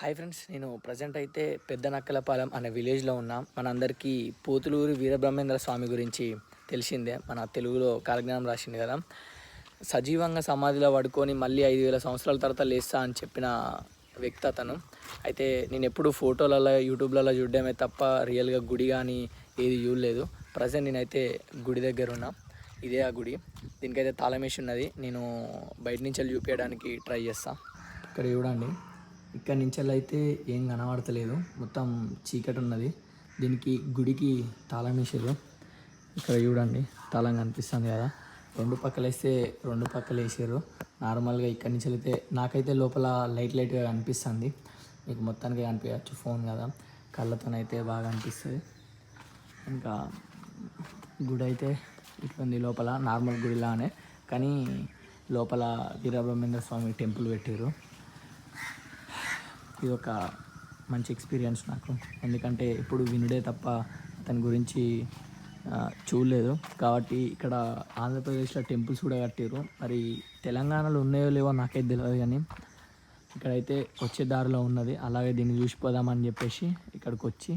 Hi friends నేను present అయితే పెద్ద నక్కలపాలెం అనే విలేజ్లో ఉన్నాం. మనందరికీ పోతులూరు వీరబ్రహ్మేంద్ర స్వామి గురించి తెలిసిందే. మన తెలుగులో కాలజ్ఞానం రాసింది కదా. సజీవంగా సమాధిలో పడుకొని మళ్ళీ ఐదు వేల సంవత్సరాల తర్వాత లేస్తా అని చెప్పిన వ్యక్తి అతను. అయితే నేను ఎప్పుడు ఫోటోలలో యూట్యూబ్లలో చూడడమే తప్ప రియల్గా గుడి కానీ ఏది చూడలేదు. ప్రజెంట్ నేనైతే గుడి దగ్గర ఉన్నా. ఇదే ఆ గుడి. దీనికైతే తాళమేసి ఉన్నది. నేను బయట నుంచి వెళ్ళి చూపించడానికి ట్రై చేస్తాను ఇక్కడ చూడండి. ఇక్కడి నుంచి అయితే ఏం కనబడతలేదు. మొత్తం చీకటి ఉన్నది దీనికి గుడికి తాళం వేసారు ఇక్కడ చూడండి తాళం కనిపిస్తుంది కదా. రెండు పక్కలు వేస్తే రెండు పక్కలు వేసారు. నార్మల్గా ఇక్కడి నుంచి వెళ్తే నాకైతే లోపల లైట్ లైట్గా కనిపిస్తుంది. మీకు మొత్తానికి కనిపించచ్చు ఫోన్ కదా. కళ్ళతోనైతే బాగా అనిపిస్తుంది ఇంకా గుడి అయితే ఇట్లుంది లోపల నార్మల్ గుడిలానే. కానీ లోపల వీరబ్రహ్మేంద్ర స్వామి టెంపుల్ పెట్టారు ఇది ఒక మంచి ఎక్స్పీరియన్స్ నాకు. ఎందుకంటే ఎప్పుడు వినుడే తప్ప అతని గురించి చూడలేదు. కాబట్టి ఇక్కడ ఆంధ్రప్రదేశ్లో టెంపుల్స్ కూడా కట్టారు మరి తెలంగాణలో ఉన్నాయో లేవో నాకైతే తెలియదు కానీ ఇక్కడైతే వచ్చే దారిలో ఉన్నది. అలాగే దీన్ని చూసిపోదామని చెప్పేసి ఇక్కడికి వచ్చి